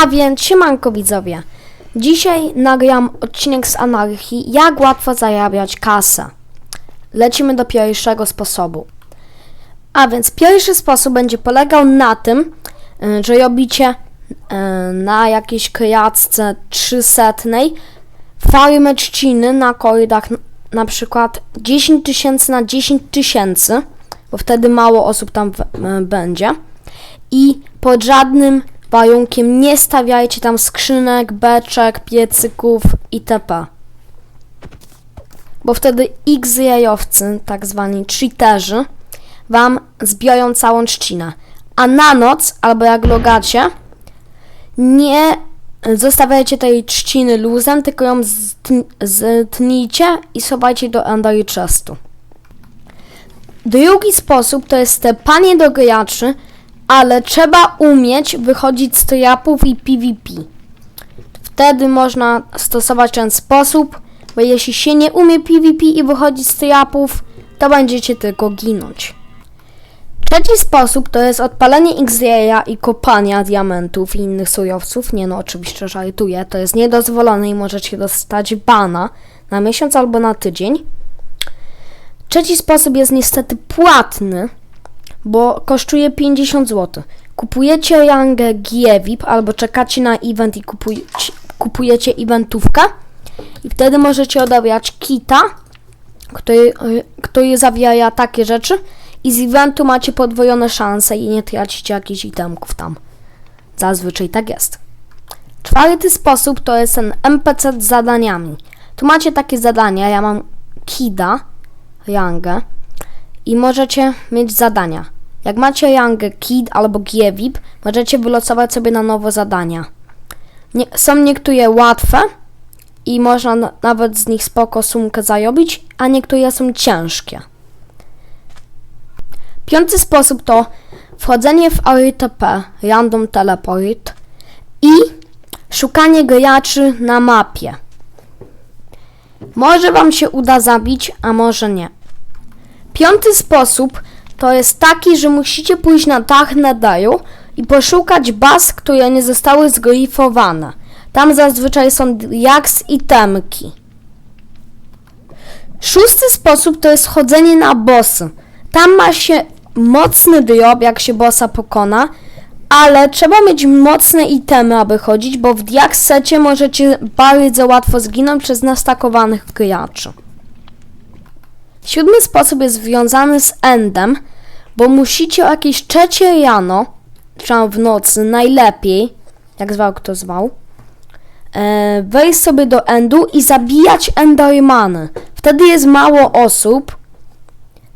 A więc siemanko widzowie. Dzisiaj nagram odcinek z anarchii, jak łatwo zarabiać kasę. Lecimy do pierwszego sposobu. A więc pierwszy sposób będzie polegał na tym, y, że robicie y, na jakiejś kreacce 300 farmę trzciny na korytach n- na przykład 10 tysięcy na 10 tysięcy, bo wtedy mało osób tam y, będzie i pod żadnym warunkiem nie stawiajcie tam skrzynek, beczek, piecyków itp. Bo wtedy X-jajowcy, tak zwani cheaterzy, wam zbiorą całą trzcinę. A na noc, albo jak logacie, nie zostawiajcie tej trzciny luzem, tylko ją ztnijcie i schowajcie do Endery Chestu. Drugi sposób to jest tepanie do graczy, ale trzeba umieć wychodzić z trapów i PvP. Wtedy można stosować ten sposób, bo jeśli się nie umie PvP i wychodzić z trapów, to będziecie tylko ginąć. Trzeci sposób to jest odpalenie X-Raya i kopania diamentów i innych surowców. Nie no, oczywiście żartuję, to jest niedozwolone i możecie dostać bana na miesiąc albo na tydzień. Trzeci sposób jest niestety płatny, bo kosztuje 50 zł. Kupujecie rangę G-VIP albo czekacie na event i kupujecie, kupujecie eventówkę i wtedy możecie odebrać kita, który, który zawiera takie rzeczy i z eventu macie podwojone szanse i nie tracicie jakichś itemków tam. Zazwyczaj tak jest. Czwarty sposób to jest ten NPC z zadaniami. Tu macie takie zadania, ja mam Kida, rangę i możecie mieć zadania. Jak macie rangę KID albo GVIP, możecie wylosować sobie na nowe zadania. Nie, są niektóre łatwe i można na, nawet z nich spoko sumkę zarobić, a niektóre są ciężkie. Piąty sposób to wchodzenie w RTP, Random Teleport i szukanie graczy na mapie. Może Wam się uda zabić, a może nie. Piąty sposób to jest taki, że musicie pójść na dach Netheru i poszukać baz, które nie zostały zgrifowane. Tam zazwyczaj są jaks i temki. Szósty sposób to jest chodzenie na bossy. Tam ma się mocny drop, jak się bossa pokona, ale trzeba mieć mocne itemy, aby chodzić, bo w diaksecie możecie bardzo łatwo zginąć przez nastakowanych graczy. Siódmy sposób jest związany z endem, bo musicie o jakieś trzecie rano, czy w nocy, najlepiej, jak zwał kto zwał, e, wejść sobie do endu i zabijać endermany. Wtedy jest mało osób,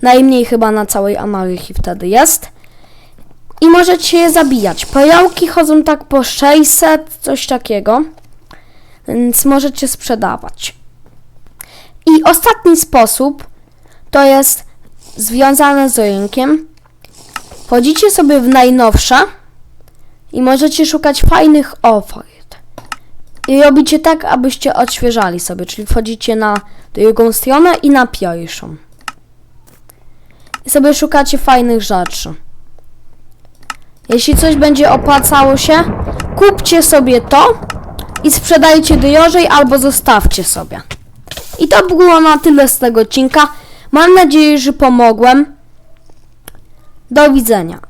najmniej chyba na całej anarchii wtedy jest. I możecie je zabijać. Pojałki chodzą tak po 600, coś takiego, więc możecie sprzedawać. I ostatni sposób to jest związane z rynkiem. Wchodzicie sobie w najnowsze i możecie szukać fajnych ofert. I robicie tak, abyście odświeżali sobie, czyli wchodzicie na drugą stronę i na pierwszą. I sobie szukacie fajnych rzeczy. Jeśli coś będzie opłacało się, kupcie sobie to i sprzedajcie drożej albo zostawcie sobie. I to było na tyle z tego odcinka. Mam nadzieję, że pomogłem. Do widzenia.